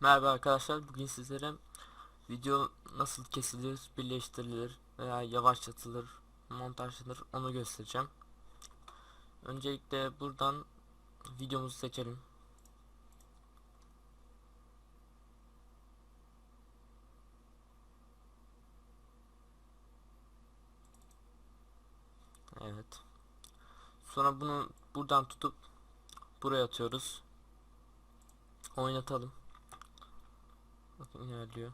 Merhaba arkadaşlar bugün sizlere video nasıl kesilir, birleştirilir veya yavaşlatılır, montajlanır onu göstereceğim. Öncelikle buradan videomuzu seçelim. Evet. Sonra bunu buradan tutup buraya atıyoruz. Oynatalım. Bakın ilerliyor.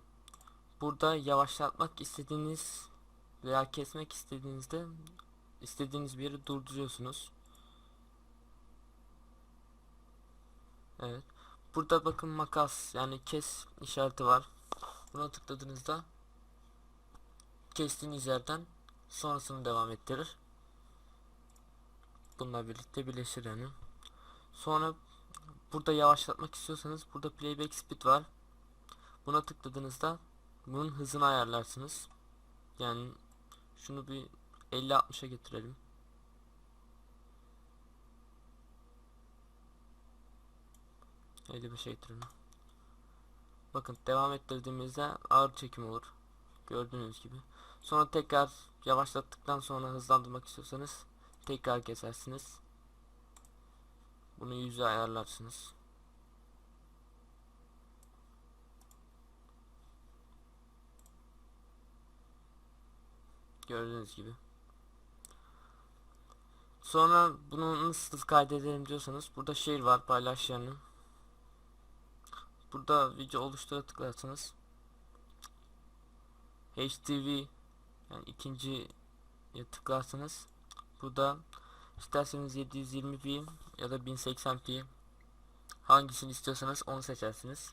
Burada yavaşlatmak istediğiniz veya kesmek istediğinizde istediğiniz bir yeri durduruyorsunuz. Evet. Burada bakın makas yani kes işareti var. Buna tıkladığınızda kestiğiniz yerden sonrasını devam ettirir. Bununla birlikte birleşir yani. Sonra burada yavaşlatmak istiyorsanız burada playback speed var. Buna tıkladığınızda bunun hızını ayarlarsınız. Yani şunu bir 50-60'a getirelim. bir şey. Bakın devam ettirdiğimizde ağır çekim olur. Gördüğünüz gibi. Sonra tekrar yavaşlattıktan sonra hızlandırmak istiyorsanız tekrar kesersiniz. Bunu yüze ayarlarsınız. Gördüğünüz gibi. Sonra bunu nasıl kaydedelim diyorsanız burada şey var paylaş yanı. Burada video oluştura tıklarsanız HTV yani ikinci tıklarsanız burada isterseniz 720p ya da 1080p hangisini istiyorsanız onu seçersiniz.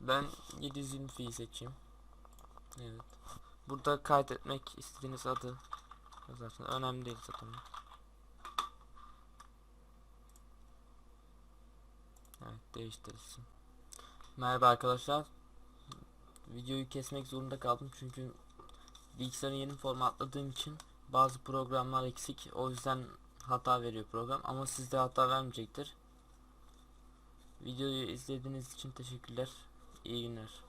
Ben 720p'yi seçeyim. Evet. Burada kaydetmek istediğiniz adı yazarsınız. Önemli değil zaten. Evet değiştirilsin. Merhaba arkadaşlar. Videoyu kesmek zorunda kaldım çünkü bilgisayarın yeni formatladığım için bazı programlar eksik. O yüzden hata veriyor program ama sizde hata vermeyecektir. Videoyu izlediğiniz için teşekkürler. İyi günler.